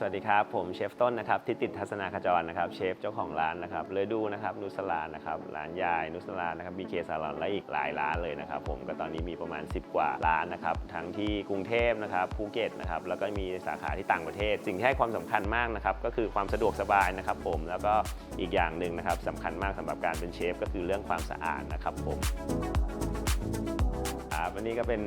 สวัสดีครับ ผมเชฟต้นนะครับทิติทัศนาขจรนะครับเชฟเจ้าของร้านนะครับเลยดูนะครับนุสลานะครับร้านยายนุสลานะครับบีเคซาลอนและอีกหลายร้านเลยนะครับผมก็ตอนนี้มีประมาณ 10 กว่าร้านนะครับทั้งที่กรุงเทพนะครับภูเก็ตนะครับแล้วก็มีสาขาที่ต่างประเทศ สิ่งที่ให้ความสำคัญมากนะครับก็คือความสะดวกสบายนะครับ ผมแล้วก็อีกอย่างหนึ่งนะครับสำคัญมากสำหรับการเป็นเชฟก็คือเรื่องความสะอาดนะครับผมครับวันนี้ก็เป็น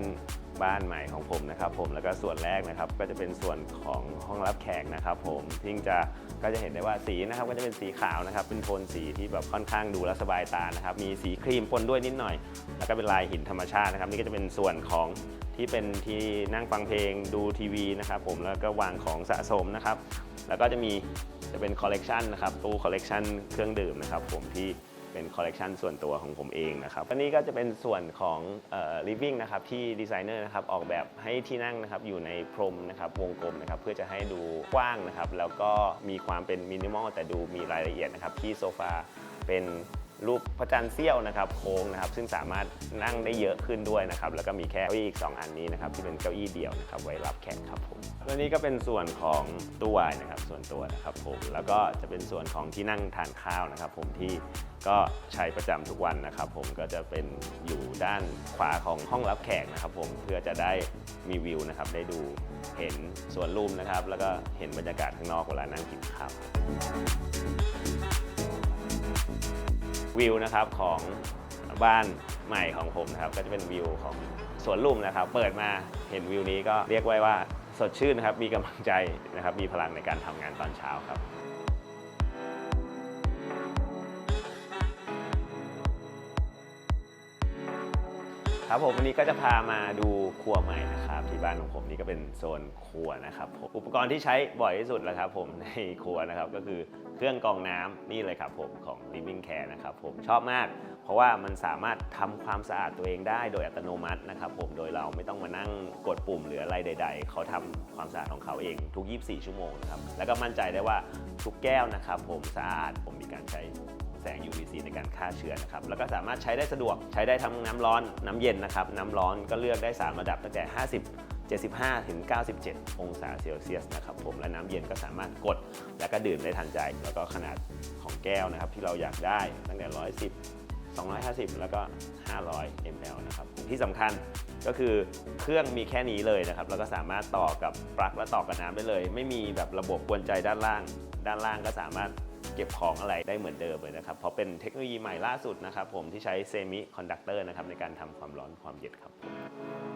บ้านใหม่ของผมนะครับผมแล้วก็ส่วนแรกนะครับก็จะเป็นส่วนของห้องรับแขกนะครับผมซึ่งจะก็จะเห็นได้ว่าสีนะครับก็จะเป็นสีขาวนะครับเป็นโทนสีที่แบบค่อนข้างดูแลวสบายตานะครับมีสีครีมปนด้วยนิดหน่อย แล้วก็เป็นลายหินธรรมชาตินะครับนี่ก็จะเป็นส่วนของที่เป็นที่นั่งฟังเพลงดูทีวีนะครับผมแล้วก็วางของสะสมนะครับแล้วก็จะมีจะเป็นคอลเลกชันนะครับตู้คอลเลกชันเครื่องดื่มนะครับผมที่ เป็นคอลเลกชันส่วนตัวของผมเองนะครับอันนี้ก็จะเป็นส่วนของเอ่อ living นะครับที่ดีไซเนอร์นะครับออกแบบให้ที่นั่งนะครับอยู่ในพรมนะครับวงกลมนะครับเพื่อจะให้ดูกว้างนะครับแล้วก็มีความเป็นมินิมอลแต่ดูมีรายละเอียดนะครับที่โซฟาเป็นรูปพระจันทร์เสี้ยวนะครับโค้งนะครับซึ่งสามารถนั่งได้เยอะขึ้นด้วยนะครับแล้วก็มีแค่เก้าอี้อีก 2 อันนี้นะครับที่เป็นเก้าอี้เดี่ยวนะครับไว้รับแขกครับผม แล้วนี้ก็เป็นส่วนของตู้วายนะครับ ส่วนตัวนะครับผม แล้วก็จะเป็นส่วนของที่นั่งทานข้าวนะครับ ผมที่ก็ใช้ประจำทุกวันนะครับ ผมก็จะเป็นอยู่ด้านขวาของห้องรับแขกนะครับ ผมเพื่อจะได้มีวิวนะครับ ได้ดูเห็นสวนลุมนะครับ แล้วก็เห็นบรรยากาศข้างนอกเวลานั่งกินข้าว วิวนะครับของบ้านใหม่ของผมนะครับ ก็จะเป็นวิวของสวนลุมนะครับ เปิดมาเห็นวิวนี้ก็เรียกไว้ว่า สดชื่นนะครับ มีกำลังใจนะครับ มีพลังในการทำงานตอนเช้าครับครับผมวันนี้ก็จะพามาดูครัวใหม่นะครับ ที่บ้านของผมนี่ก็เป็นโซนครัวนะครับผมอุปกรณ์ที่ใช้บ่อยที่สุดแล้วครับผมในครัวนะครับก็คือเครื่องกรองน้ำนี่เลยครับผมของ Living Care นะครับผมชอบมาก เพราะว่ามันสามารถทำความสะอาดตัวเองได้โดยอัตโนมัตินะครับผมโดยเราไม่ต้องมานั่งกดปุ่มหรืออะไรใด ๆ เขาทำความสะอาดของเขาเองทุก 24 ชั่วโมงนะครับแล้วก็มั่นใจได้ว่าทุกแก้วนะครับผมสะอาดผมมีการใช้ แสง UVC ในการฆ่าเชื้อนะครับแล้วก็สามารถใช้ได้สะดวกใช้ได้ทั้งน้ำร้อนน้ำเย็นนะครับน้ำร้อนก็เลือกได้ 3 ระดับตั้งแต่ 50 75ถึง97 องศาเซลเซียสนะครับผมและน้ำเย็นก็สามารถกด แล้วก็ดื่มได้ทันใจ แล้วก็ขนาดของแก้วนะครับที่เราอยากได้ตั้งแต่ 110 250 แล้วก็ 500 ml นะครับที่สำคัญก็คือเครื่องมีแค่นี้เลยนะครับ แล้วก็สามารถต่อกับปลั๊กและต่อกับน้ำได้เลย ไม่มีแบบระบบกวนใจด้านล่าง ด้านล่างก็สามารถ เก็บของอะไรได้เหมือนเดิมเลยนะครับ เพราะเป็นเทคโนโลยีใหม่ล่าสุดนะครับผมที่ใช้เซมิคอนดักเตอร์นะครับในการทำความร้อนความเย็นครับผม